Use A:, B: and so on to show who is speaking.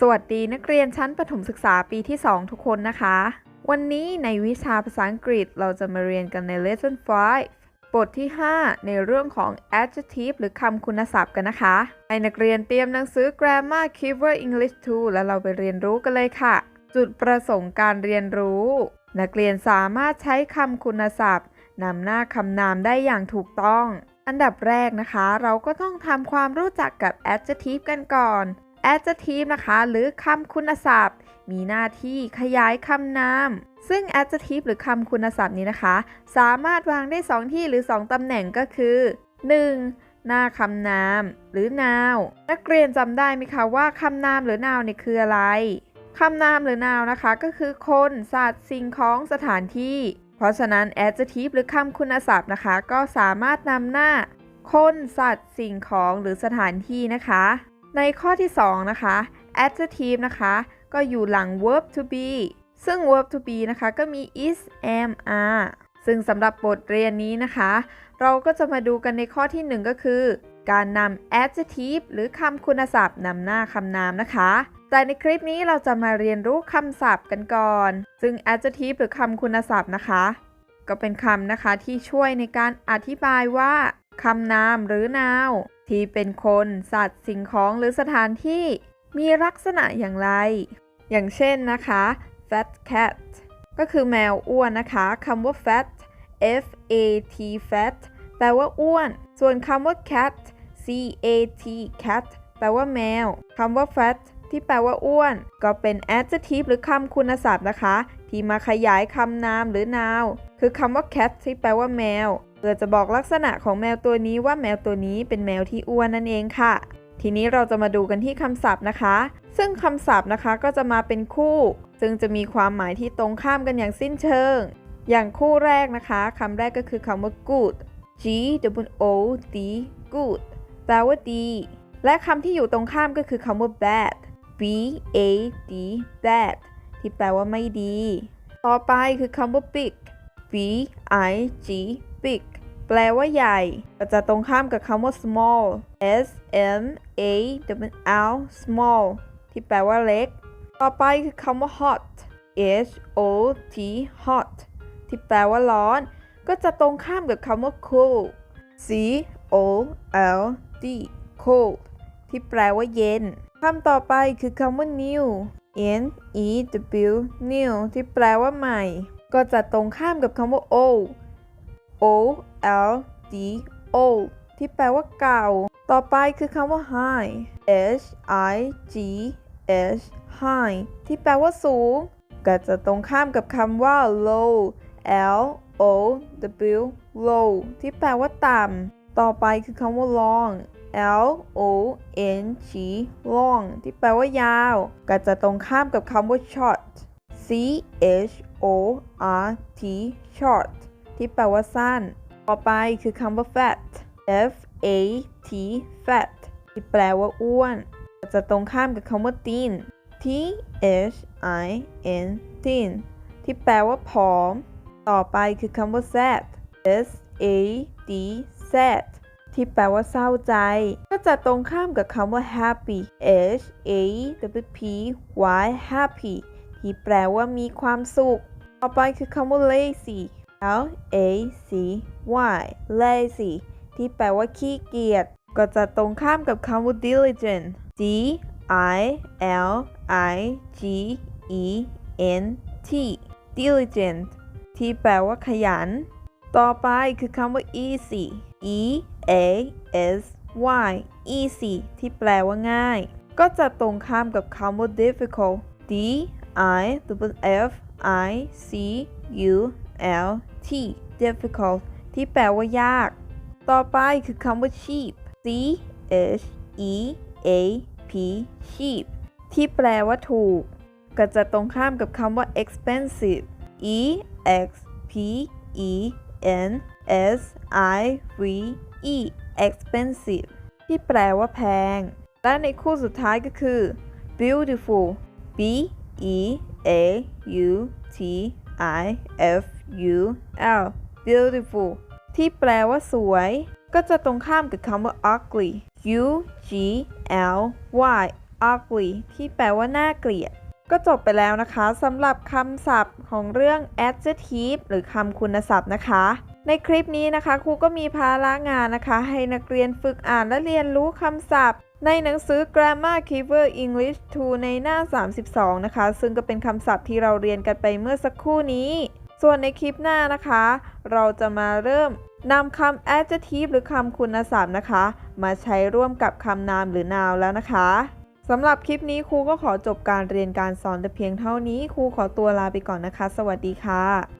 A: สวัสดีนักเรียนชั้นประถมศึกษาปีที่ 2 ทุกคนนะคะ วันนี้ในวิชาภาษาอังกฤษเราจะมาเรียนกันใน lesson 5 บทที่ 5 ในเรื่องของ adjective หรือคำคุณศัพท์กันนะคะให้นักเรียนเตรียมหนังสือ grammar keyword english 2 แล้วเราไปเรียนรู้กันเลยค่ะ จุดประสงค์การเรียนรู้ นักเรียนสามารถใช้คำคุณศัพท์นำหน้าคำนามได้อย่างถูกต้อง อันดับแรกนะคะ เราก็ต้องทำความรู้จักกับ adjective กันก่อน adjective นะคะ หรือคำคุณศัพท์ มีหน้าที่ขยายคำนาม ซึ่ง adjective หรือคำคุณศัพท์นี้นะคะ สามารถวางได้ 2 ที่หรือ 2 ตำแหน่งก็คือ 1. หน้าคำนาม หรือ noun นักเรียนจำได้ไหมคะว่าคำนามหรือ noun เนี่ยคืออะไรคำนามหรือ noun นะคะ ก็คือคน สัตว์ สิ่งของ สถานที่ เพราะฉะนั้น adjective หรือคำคุณศัพท์นะคะ ก็สามารถนำหน้าคน สัตว์ สิ่งของ หรือสถานที่นะคะ ในข้อที่ 2 นะคะ adjective นะคะ ก็อยู่หลัง verb to be ซึ่ง verb to be นะคะ ก็มี is am are ซึ่งสำหรับบทเรียนนี้นะคะ เราก็จะมาดูกันในข้อที่ 1 ก็คือ การนำ adjective หรือคำคุณศัพท์นำหน้าคำนามนะคะ แต่ในคลิปนี้เราจะมาเรียนรู้คำศัพท์กันก่อน ซึ่ง adjective หรือคำคุณศัพท์นะคะ ก็เป็นคำนะคะที่ช่วยในการอธิบายว่าคำนามหรือนาว ที่เป็นคน สัตว์ สิ่งของหรือสถานที่มีลักษณะอย่างไร อย่างเช่นนะคะ fat cat ก็คือแมวอ้วนนะคะคำว่า fat f a t fat แปลว่าอ้วน ส่วนคำว่า cat c a t cat แปลว่าแมวคำว่า fat ที่แปลว่าอ้วน ก็เป็น adjective หรือคำคุณศัพท์นะคะ ที่มาขยายคำนามหรือ noun คือคำว่า cat ที่แปลว่าแมว เพื่อจะบอกลักษณะของแมวตัวนี้ว่าแมวตัวนี้เป็นแมวที่อ้วนนั่นเองค่ะ ทีนี้เราจะมาดูกันที่คำศัพท์นะคะ ซึ่งคำศัพท์นะคะก็จะมาเป็นคู่ ซึ่งจะมีความหมายที่ตรงข้ามกันอย่างสิ้นเชิง อย่างคู่แรกนะคะคำแรกก็คือคำว่า good G W O D good แปลว่าดี และคำที่อยู่ตรงข้ามก็คือคำว่า bad B A D bad ที่แปลว่าไม่ดี ต่อไปคือคำว่า big B I G big แปลว่าใหญ่ ก็จะตรงข้ามกับคำว่า small S M A W L small ที่แปลว่าเล็ก ต่อไปคือคำว่า hot H O T hot ที่แปลว่าร้อน ก็จะตรงข้ามกับคำว่า cool C O L D cold ที่แปลว่าเย็นคำต่อไปคือคำว่า new N E W new ที่แปลว่าใหม่ ก็จะตรงข้ามกับคำว่า old O L D old ที่แปลว่าเก่า ต่อไปคือคำว่า high H I G H high ที่แปลว่าสูง ก็จะตรงข้ามกับคำว่า low L O W low ที่แปลว่าต่ำ ต่อไปคือคำว่า long L O N G long ที่แปลว่ายาว ก็จะตรงข้ามกับคำว่า short C H O R T short ที่แปลว่าสั้น ต่อไปคือคำว่า fat F A T fat ที่แปลว่าอ้วนก็จะตรงข้ามกับคำว่า thin T H I N thin ที่แปลว่าผอม ต่อไปคือคำว่า sad S A D sad ที่แปลว่าเศร้าใจ ก็จะตรงข้ามกับคำว่า happy H A W P Y happy ที่แปลว่ามีความสุข ต่อไปคือคำว่า lazy L A C Y lazy ที่แปลว่าขี้เกียจ ก็จะตรงข้ามกับคำว่า diligent D I L I G E N T diligent ที่แปลว่าขยัน ต่อไปคือคำว่า easy E A S Y easy ที่แปลว่าง่าย ก็จะตรงข้ามกับคำว่า difficult D I W F I C U L T difficult ที่แปลว่ายาก ต่อไปคือคำว่า cheap C H E A P cheap ที่แปลว่าถูก ก็จะตรงข้ามกับคำว่า expensive E X P E N S I V E expensive ที่แปลว่าแพง และในคู่สุดท้ายก็คือ beautiful B E A U T I F U L beautiful ที่แปลว่าสวย ก็จะตรงข้ามกับคำว่า ugly U G L Y ugly ที่แปลว่าน่าเกลียด ก็จบไปแล้วนะคะสำหรับคำศัพท์ของเรื่อง adjective หรือคำคุณศัพท์นะคะ ในคลิปนี้นะคะครูก็มีภาระงานนะคะ ให้นักเรียนฝึกอ่านและเรียนรู้คำศัพท์ ในหนังสือ Grammar Keeper English 2 ในหน้า 32 นะคะ ซึ่งก็เป็นคำศัพท์ที่เราเรียนกันไปเมื่อสักครู่นี้ ส่วนในคลิปหน้านะคะ เราจะมาเริ่มนำคำ adjective หรือคำคุณศัพท์นะคะ มาใช้ร่วมกับคำนามหรือ noun แล้วนะคะสำหรับคลิปนี้ครูก็ขอจบการเรียนการสอนแต่เพียงเท่านี้ครูขอตัวลาไปก่อนนะคะ สวัสดีค่ะ